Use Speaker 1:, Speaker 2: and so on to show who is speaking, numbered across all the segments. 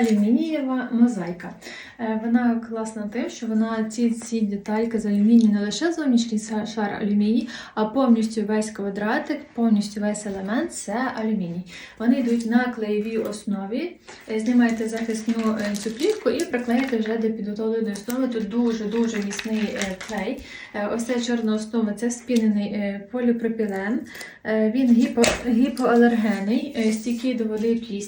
Speaker 1: Алюмінієва мозаїка. Е, Вона класна тим, що вона ці, ці детальки з алюмінію не лише зовнішній шар алюміній, а повністю весь квадратик, повністю весь елемент це алюміній. Вони йдуть на клеєвій основі. Е, Знімаєте захисну е, цю плівку і приклеїте вже до підготовленої основи. Тут дуже-дуже міцний клей. Е, Ось ця чорна основа це спінений е, поліпропілен. Е, Він гіпо, гіпоалергенний, е, стійкий до води і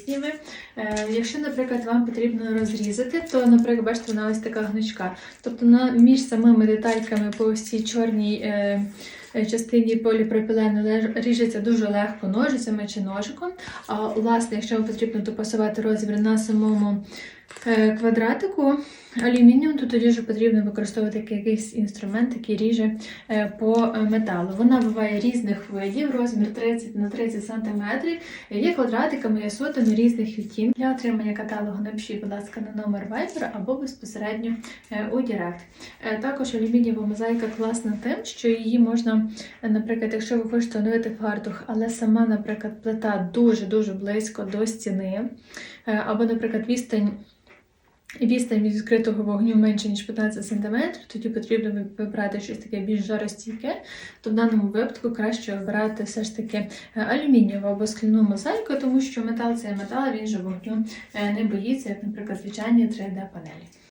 Speaker 1: Якщо, наприклад, вам потрібно розрізати, то, наприклад, бачите, вона ось така гнучка. Тобто між самими детальками по всій чорній частині поліпропілену ріжеться дуже легко ножицями чи ножиком. А власне, якщо вам потрібно допасувати розмір на самому е, квадратику алюмініум, то тоді вже потрібно використовувати якийсь інструмент, який ріже е, по е, металу. Вона буває різних видів, розмір 30 на 30 см. Є квадратиками, є сотами різних відтінків. Для отримання каталогу напишіть, будь ласка, на номер Viber або безпосередньо е, у Директ. Е, Також алюмінієва мозаїка класна тим, що її можна, наприклад, якщо ви хочете оновити фартух, але сама, наприклад, плита дуже-дуже близько до стіни, е, або, наприклад, відстань. Відстань від відкритого вогню менше, ніж 15 см, тоді потрібно вибрати щось таке більш жаростійке, то в даному випадку краще обирати все ж таки е, алюмінієву або скляну мозаїку, тому що метал це метал, він же вогню е, не боїться, як, наприклад, звичайні 3D-панелі.